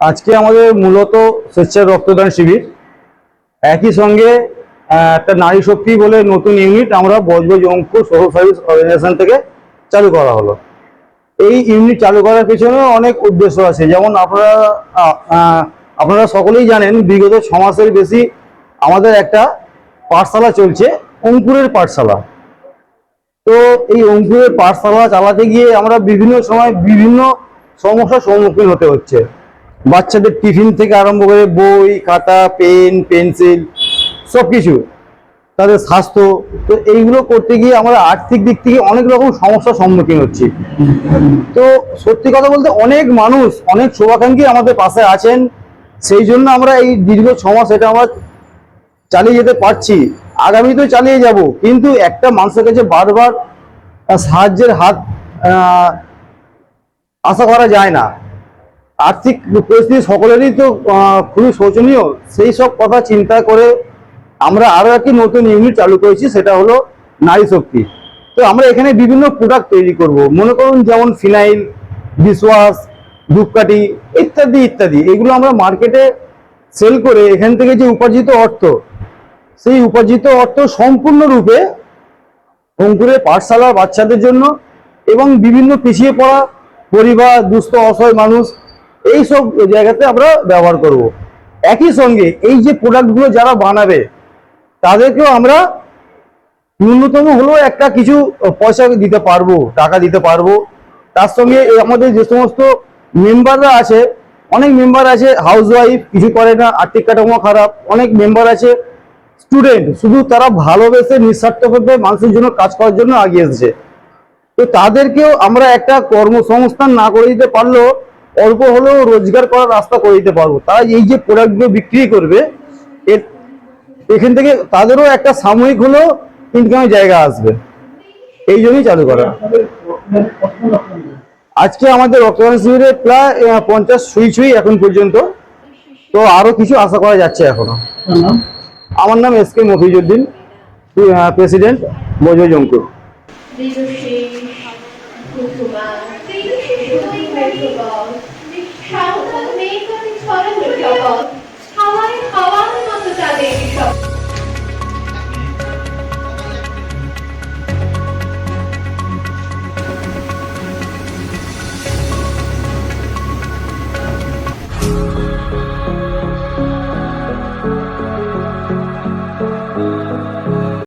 আজকে আমাদের মূলত স্বেচ্ছায় রক্তদান শিবির। একই সঙ্গে একটা নারী শক্তি বলে নতুন ইউনিট আমরা বজবজ অঙ্কুর সোশ্যাল সার্ভিস অর্গানাইজেশন থেকে চালু করা হলো। এই ইউনিট চালু করার পেছনে অনেক উদ্দেশ্য আছে। যেমন আপনারা আপনারা সকলেই জানেন, বিগত ছ মাসের বেশি আমাদের একটা পাঠশালা চলছে, অঙ্কুরের পাঠশালা। তো এই অঙ্কুরের পাঠশালা চালাতে গিয়ে আমরা বিভিন্ন সময় বিভিন্ন সমস্যার সম্মুখীন হতে হচ্ছে। বাচ্চাদের টিফিন থেকে আরম্ভ করে বই, খাতা, পেন, পেন্সিল সব কিছু তাদের স্বাস্থ্য, তো এইগুলো করতে গিয়ে আমরা আর্থিক দিক থেকে অনেক রকম সমস্যার সম্মুখীন হচ্ছি। তো সত্যি কথা বলতে অনেক মানুষ অনেক শুভাকাঙ্ক্ষী আমাদের পাশে আছেন। সেই জন্য আমরা এই দীর্ঘ ছ মাস এটা আমরা চালিয়ে যেতে পারছি। আগামীতেও চালিয়ে যাব, কিন্তু একটা মানুষের কাছে বারবার সাহায্যের হাত আশা করা যায় না। আর্থিক পরিস্থিতি সকলেরই তো খুবই শোচনীয়। সেই সব কথা চিন্তা করে আমরা আরও একটি নতুন ইউনিট চালু করেছি, সেটা হলো নারী শক্তি। তো আমরা এখানে বিভিন্ন প্রোডাক্ট তৈরি করব। মনে করুন যেমন ফিনাইল ডিশওয়াশ ধূপকাঠি ইত্যাদি ইত্যাদি। এগুলো আমরা মার্কেটে সেল করে এখান থেকে যে উপার্জিত অর্থ, সেই উপার্জিত অর্থ সম্পূর্ণরূপে অঙ্কুরের পাঠশালার বাচ্চাদের জন্য এবং বিভিন্ন পিছিয়ে পড়া পরিবার দুস্থ, অসহায় মানুষ এই সব জায়গাতে আমরা ব্যবহার করব। একই সঙ্গে এই যে প্রোডাক্টগুলো যারা বানাবে, তাদেরকেও আমরা ন্যূনতম হলেও একটা কিছু পয়সা দিতে পারব, টাকা দিতে পারব। তার সঙ্গে আমাদের যে সমস্ত মেম্বাররা আছে, অনেক মেম্বার আছে হাউস ওয়াইফ কিছু করে না, আর্থিক কাঠামো খারাপ, অনেক মেম্বার আছে স্টুডেন্ট শুধু তারা ভালোবেসে, নিঃস্বার্থভাবে মানুষের জন্য কাজ করার জন্য এগিয়ে এসেছে। তো তাদেরকেও আমরা একটা কর্মসংস্থান না করে দিতে পারলেও অল্প হলেও রোজগার করার রাস্তা করে দিতে পারব। তারা এই যে প্রোডাক্টগুলো বিক্রি করবে, এর এখান থেকে তাদেরও একটা সাময়িক হলেও ইনকামের জায়গা আসবে। এই জন্যই চালু করা? আজকে আমাদের রক্তদান শিবিরে প্রায় পঞ্চাশ ছুঁই ছুঁই এখন পর্যন্ত। তো আরও কিছু আশা করা যাচ্ছে এখনও। আমার নাম S K Mofizuddin president the are you? How are how